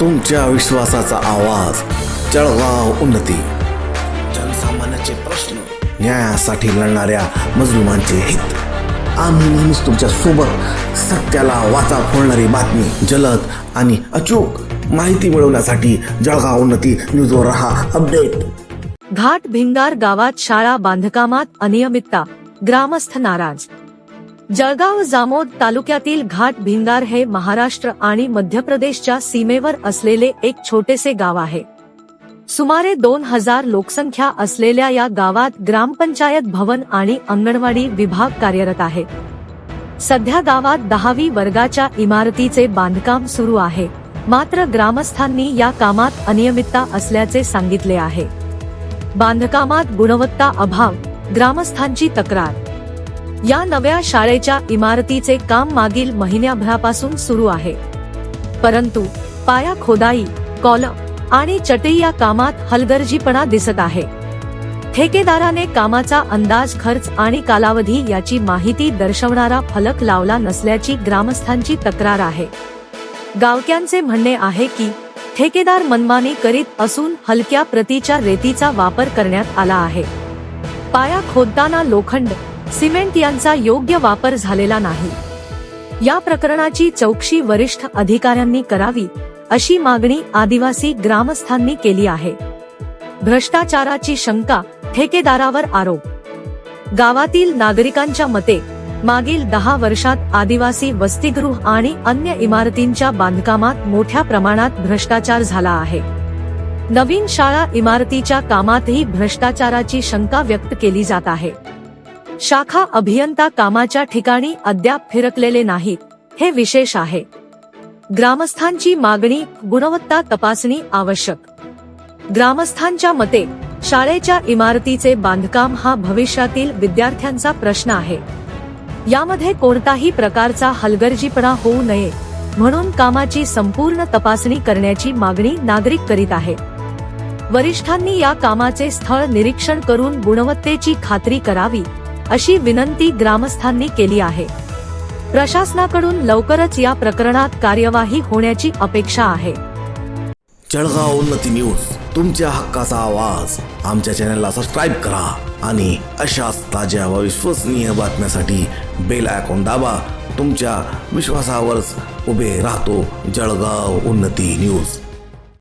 तुमच्या विश्वासाचा आवाज. जळगाव उन्नती. जनसामान्याचे प्रश्न न्यायासाठी लढणाऱ्या मजलुमांचे हित. आम्ही नेहमीच तुमच्यासोबत सत्याला वाचा फोडणारी बातमी जलद आणि अचूक माहिती मिळवण्यासाठी जळगाव उन्नती न्यूजवर रहा. अपडेट. घाट भिंगार गावात शाळा बांधकामात अनियमितता. ग्रामस्थ नाराज. जळगाव जामोद तालुक्यातील घाट भिंगार हे महाराष्ट्र आणि मध्य प्रदेशच्या सीमेवर असलेले एक छोटेसे गाव आहे. सुमारे दोन हजार लोकसंख्या असलेल्या या गावात ग्रामपंचायत भवन आणि अंगणवाडी विभाग कार्यरत आहे. सध्या गावात दहावी वर्गाच्या इमारतीचे बांधकाम सुरू आहे. मात्र ग्रामस्थांनी या कामात अनियमितता असल्याचे सांगितले आहे. बांधकामात गुणवत्ता अभाव ग्रामस्थांची तक्रार या नव्या शाळेच्या इमारतीचे काम मागील महिन्याभरापासून सुरू आहे. परंतु पाया खोदाई कॉलम आणि चटई या कामात हलगर्जीपणा दिसत आहे. ठेकेदाराने कामाचा अंदाज खर्च आणि कालावधी याची माहिती दर्शवणारा फलक लावला नसल्याची ग्रामस्थांची तक्रार आहे. गावक्यांचे म्हणणे आहे की ठेकेदार मनमानी करीत असून हलक्या प्रतीच्या रेतीचा वापर करण्यात आला आहे. पाया खोदताना लोखंड सिमेंट यांचा योग्य वापर झालेला नाही. या प्रकरणाची चौकशी वरिष्ठ अधिकाऱ्यांनी करावी अशी मागणी आदिवासी ग्रामस्थांनी केली आहे. भ्रष्टाचाराची शंका ठेकेदारावर आरोप. गावातील नागरिकांच्या मते मागील दहा वर्षात आदिवासी वसतिगृह आणि अन्य इमारतींच्या बांधकामात मोठ्या प्रमाणात भ्रष्टाचार झाला आहे. नवीन शाळा इमारतीच्या कामातही भ्रष्टाचाराची शंका व्यक्त केली जात आहे. शाखा अभियंता कामाच्या ठिकाणी अद्याप फिरकलेले नाहीत. हे विशेष आहे. ग्रामस्थांची मागणी गुणवत्ता तपासणी आवश्यक. ग्रामस्थांच्या मते शाळेच्या इमारतीचे बांधकाम हा भविष्यातील विद्यार्थ्यांचा प्रश्न आहे. यामध्ये कोणताही प्रकारचा हलगर्जीपणा होऊ नये म्हणून कामाची संपूर्ण तपासणी करण्याची मागणी नागरिक करीत आहे. वरिष्ठांनी या कामाचे स्थळ निरीक्षण करून गुणवत्तेची खात्री करावी अशी विनंती ग्रामस्थांनी केली आहे. प्रशासनाकडून लवकरच या प्रकरणात कार्यवाही होण्याची अपेक्षा आहे. जळगाव उन्नती न्यूज तुमच्या हक्काचा आवाज. आमच्या चॅनलला सबस्क्राईब करा आणि अशाच ताज्या व विश्वसनीय बातम्यासाठी बेल आयकॉन दाबा. तुमच्या विश्वासावरच उभे राहतो जळगाव उन्नती न्यूज.